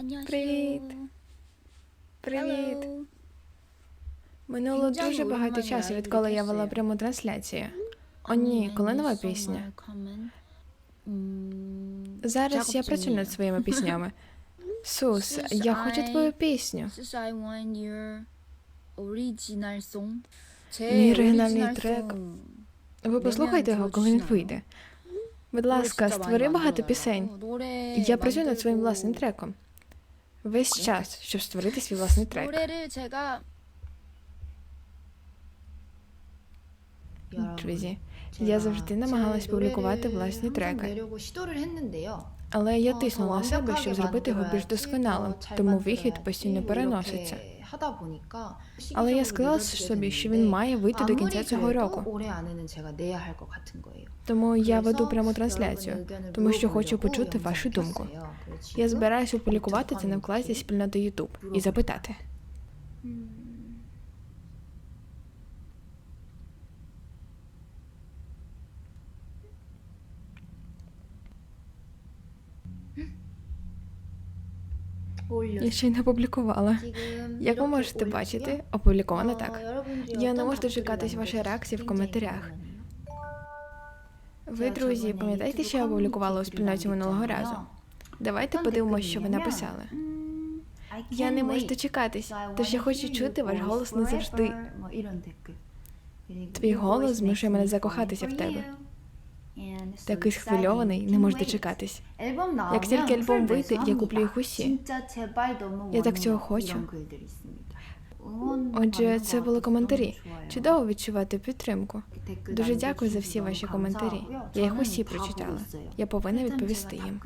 안녕하세요. Привіт. Привіт. Hello. Минуло 굉장히 дуже багато 오랜만이야, часу, відколи я вела 이렇게 пряму трансляцію. О ні, коли нова пісня? 음, Зараз я працюю над своїми піснями. Сус, я хочу твою пісню. This I want your original song. Мій оригінальний original трек. song. Ви послухайте його, коли він вийде. Будь ласка, 노래 진짜 많이 створи багато 만들어요. пісень. 노래 Я працюю над своїм 만들고 власним треком. весь час, щоб створити свій власний трек. Друзі, я завжди намагалась публікувати власні треки. Але я тиснула себе, щоб зробити його більш досконалим, тому вихід постійно переноситься. Але я сказала собі, що він має вийти до кінця цього року. Тому я веду пряму трансляцію, тому що хочу почути вашу думку. Я збираюсь опублікувати це на вкладі спільноти YouTube і запитати. Я ще й не опублікувала. Як ви можете бачити, опубліковано так. Я не можу дочекатись вашої реакції в коментарях. Ви, друзі, пам'ятаєте, що я опублікувала у спільноті минулого разу? Давайте подивимося, що ви написали. Я не можу дочекатись, тож я хочу чути ваш голос назавжди. Твій голос змушує мене закохатися в тебе. Такий схвильований, не можу дочекатись. Як тільки альбом вийде, я куплю їх усі. Я так цього хочу. Отже, це були коментарі. Чудово відчувати підтримку. Дуже дякую за всі ваші коментарі. Я їх усі прочитала. Я повинна відповісти їм.